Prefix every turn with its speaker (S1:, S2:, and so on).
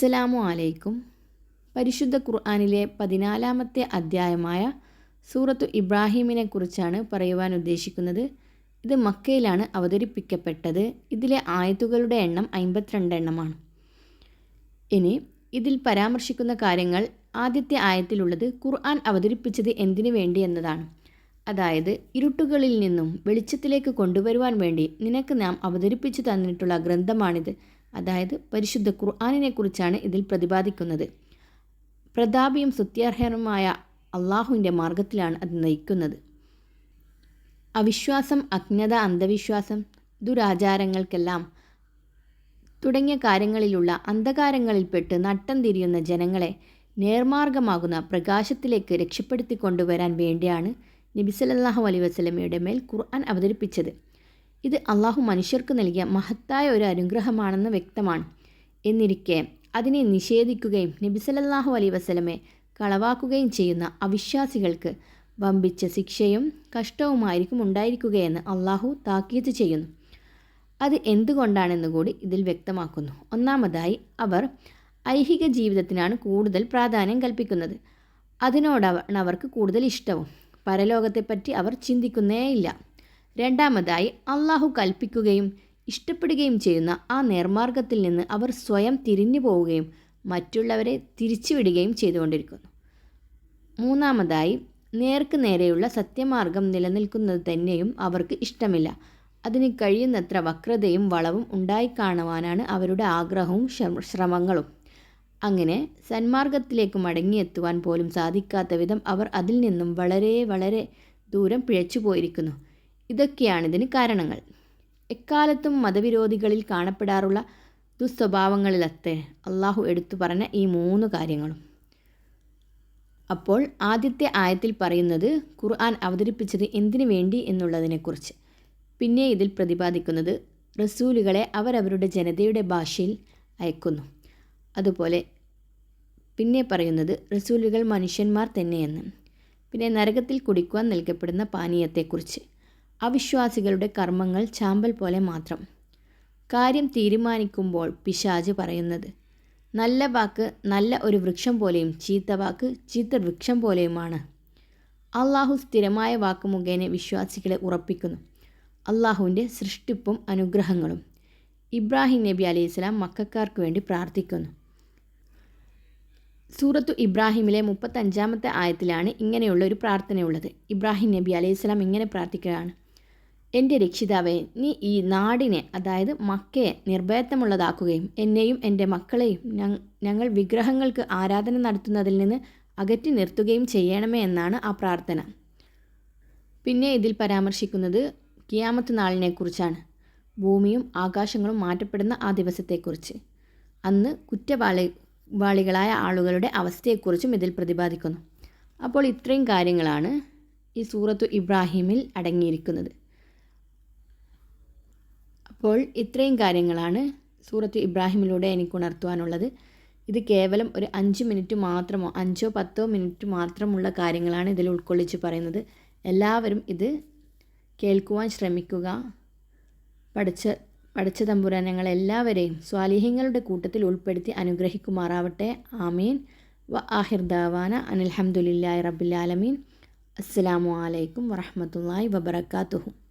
S1: അസ്സലാമു അലൈക്കും. പരിശുദ്ധ ഖുർആാനിലെ പതിനാലാമത്തെ അധ്യായമായ സൂറത്തു ഇബ്രാഹിമിനെ കുറിച്ചാണ് പറയുവാൻ ഉദ്ദേശിക്കുന്നത്. ഇത് മക്കയിലാണ് അവതരിപ്പിക്കപ്പെട്ടത്. ഇതിലെ ആയത്തുകളുടെ എണ്ണം അമ്പത്തിരണ്ട് എണ്ണമാണ്. ഇനി ഇതിൽ പരാമർശിക്കുന്ന കാര്യങ്ങൾ ആദ്യത്തെ ആയത്തിലുള്ളത് ഖുർആൻ അവതരിപ്പിച്ചത് എന്തിനു വേണ്ടി എന്നതാണ്. അതായത് ഇരുട്ടുകളിൽ നിന്നും വെളിച്ചത്തിലേക്ക് കൊണ്ടുവരുവാൻ വേണ്ടി നിനക്ക് നാം അവതരിപ്പിച്ചു തന്നിട്ടുള്ള ഗ്രന്ഥമാണിത്. അതായത് പരിശുദ്ധ ഖുർആാനിനെ കുറിച്ചാണ് ഇതിൽ പ്രതിപാദിക്കുന്നത്. പ്രതാപിയും സ്തുത്യർഹനുമായ അള്ളാഹുവിന്റെ മാർഗത്തിലാണ് അത് നയിക്കുന്നത്. അവിശ്വാസം അജ്ഞത അന്ധവിശ്വാസം ദുരാചാരങ്ങൾക്കെല്ലാം തുടങ്ങിയ കാര്യങ്ങളിലുള്ള അന്ധകാരങ്ങളിൽപ്പെട്ട് നട്ടം തിരിയുന്ന ജനങ്ങളെ നേർമാർഗമാകുന്ന പ്രകാശത്തിലേക്ക് രക്ഷപ്പെടുത്തി കൊണ്ടുവരാൻ വേണ്ടിയാണ് നബി സല്ലല്ലാഹു അലൈഹി വസല്ലമയുടെ മേൽ ഖുർആൻ അവതരിപ്പിച്ചത്. ഇത് അള്ളാഹു മനുഷ്യർക്ക് നൽകിയ മഹത്തായ ഒരു അനുഗ്രഹമാണെന്ന് വ്യക്തമാണ്. എന്നിരിക്കെ അതിനെ നിഷേധിക്കുകയും നബിസലല്ലാഹു അലൈ അലൈഹി വസല്ലമെ കളവാക്കുകയും ചെയ്യുന്ന അവിശ്വാസികൾക്ക് വമ്പിച്ച ശിക്ഷയും കഷ്ടവുമായിരിക്കും ഉണ്ടായിരിക്കുകയെന്ന് അള്ളാഹു താക്കീത് ചെയ്യുന്നു. അത് എന്തുകൊണ്ടാണെന്ന് കൂടി ഇതിൽ വ്യക്തമാക്കുന്നു. ഒന്നാമതായി അവർ ഐഹിക ജീവിതത്തിനാണ് കൂടുതൽ പ്രാധാന്യം കൽപ്പിക്കുന്നത്. അതിനോടാണ് അവർക്ക് കൂടുതൽ ഇഷ്ടവും. പരലോകത്തെപ്പറ്റി അവർ ചിന്തിക്കുന്നേയില്ല. രണ്ടാമതായി അള്ളാഹു കൽപ്പിക്കുകയും ഇഷ്ടപ്പെടുകയും ചെയ്യുന്ന ആ നേർമാർഗത്തിൽ നിന്ന് അവർ സ്വയം തിരിഞ്ഞു പോവുകയും മറ്റുള്ളവരെ തിരിച്ചുവിടുകയും ചെയ്തുകൊണ്ടിരിക്കുന്നു. മൂന്നാമതായി നേർക്ക് നേരെയുള്ള സത്യമാർഗം നിലനിൽക്കുന്നത് തന്നെയും അവർക്ക് ഇഷ്ടമില്ല. അതിന് കഴിയുന്നത്ര വക്രതയും വളവും ഉണ്ടായിക്കാണുവാനാണ് അവരുടെ ആഗ്രഹവും ശ്രമങ്ങളും. അങ്ങനെ സന്മാർഗത്തിലേക്ക് മടങ്ങിയെത്തുവാൻ പോലും സാധിക്കാത്ത വിധം അവർ അതിൽ നിന്നും വളരെ വളരെ ദൂരം പിഴച്ചു പോയിരിക്കുന്നു ഇതൊക്കെയാണ് ഇതിന് കാരണങ്ങൾ. എക്കാലത്തും മതവിരോധികളിൽ കാണപ്പെടാറുള്ള ദുസ്വഭാവങ്ങളിലത്തെ അള്ളാഹു എടുത്തു പറഞ്ഞ ഈ മൂന്ന് കാര്യങ്ങളും. അപ്പോൾ ആദ്യത്തെ ആയത്തിൽ പറയുന്നത് ഖുർആൻ അവതരിപ്പിച്ചത് എന്തിനു വേണ്ടി എന്നുള്ളതിനെക്കുറിച്ച്. പിന്നെ ഇതിൽ പ്രതിപാദിക്കുന്നത് റസൂലുകളെ അവരവരുടെ ജനതയുടെ ഭാഷയിൽ അയക്കുന്നു. അതുപോലെ പിന്നെ പറയുന്നത് റസൂലുകൾ മനുഷ്യന്മാർ തന്നെയെന്ന്. പിന്നെ നരകത്തിൽ കുടിക്കുവാൻ നൽകപ്പെടുന്ന പാനീയത്തെക്കുറിച്ച്. അവിശ്വാസികളുടെ കർമ്മങ്ങൾ ചാമ്പൽ പോലെ മാത്രം. കാര്യം തീരുമാനിക്കുമ്പോൾ പിശാജ് പറയുന്നത് നല്ല വാക്ക് നല്ല ഒരു വൃക്ഷം പോലെയും ചീത്ത വാക്ക് ചീത്ത വൃക്ഷം പോലെയുമാണ്. അള്ളാഹു സ്ഥിരമായ വാക്ക് മുഖേന വിശ്വാസികളെ ഉറപ്പിക്കുന്നു. അള്ളാഹുവിന്റെ സൃഷ്ടിപ്പും അനുഗ്രഹങ്ങളും ഇബ്രാഹിം നബി അലൈഹിസ്ലാം മക്കാർക്ക് വേണ്ടി പ്രാർത്ഥിക്കുന്നു. സൂറത്തു ഇബ്രാഹിമിലെ മുപ്പത്തഞ്ചാമത്തെ ആയത്തിലാണ് ഇങ്ങനെയുള്ള ഒരു പ്രാർത്ഥനയുള്ളത്. ഇബ്രാഹിം നബി അലൈഹിസ്ലാം ഇങ്ങനെ പ്രാർത്ഥിക്കുകയാണ് എന്റെ രക്ഷിതാവെ നീ ഈ നാടിനെ അതായത് മക്കയെ നിർഭയത്വമുള്ളതാക്കുകയും എന്നെയും എന്റെ മക്കളെയും ഞങ്ങൾ വിഗ്രഹങ്ങൾക്ക് ആരാധന നടത്തുന്നതിൽ നിന്ന് അകറ്റി നിർത്തുകയും ചെയ്യണമേ എന്നാണ് ആ പ്രാർത്ഥന. പിന്നെ ഇതിൽ പരാമർശിക്കുന്നത് കിയാമത്ത് നാളിനെക്കുറിച്ചാണ്. ഭൂമിയും ആകാശങ്ങളും മാറ്റപ്പെടുന്ന ആ ദിവസത്തെക്കുറിച്ച്. അന്ന് കുറ്റവാളി വാളികളായ ആളുകളുടെ അവസ്ഥയെക്കുറിച്ചും ഇതിൽ പ്രതിപാദിക്കുന്നു. അപ്പോൾ ഇത്രയും കാര്യങ്ങളാണ് ഈ സൂറത്തു ഇബ്രാഹിമിൽ അടങ്ങിയിരിക്കുന്നത്. അപ്പോൾ ഇത്രയും കാര്യങ്ങളാണ് സൂറത്ത് ഇബ്രാഹിമിലൂടെ എനിക്ക് ഉണർത്തുവാനുള്ളത്. ഇത് കേവലം ഒരു അഞ്ച് മിനിറ്റ് മാത്രമോ അഞ്ചോ പത്തോ മിനിറ്റ് മാത്രമുള്ള കാര്യങ്ങളാണ് ഇതിൽ ഉൾക്കൊള്ളിച്ച് പറയുന്നത്. എല്ലാവരും ഇത് കേൾക്കുവാൻ ശ്രമിക്കുക. പഠിച്ച പഠിച്ച തമ്പുരാൻ ഞങ്ങളെല്ലാവരെയും സ്വാലിഹ്യങ്ങളുടെ കൂട്ടത്തിൽ ഉൾപ്പെടുത്തി അനുഗ്രഹിക്കുമാറാവട്ടെ. ആമീൻ. വ ആഹിർ ദാവാന അനിൽഹമുല്ലാ റബിലാലമീൻ അസ്സലാമു അലൈക്കും വറഹമത്തല്ലാഹി വബർക്കാത്തുഹു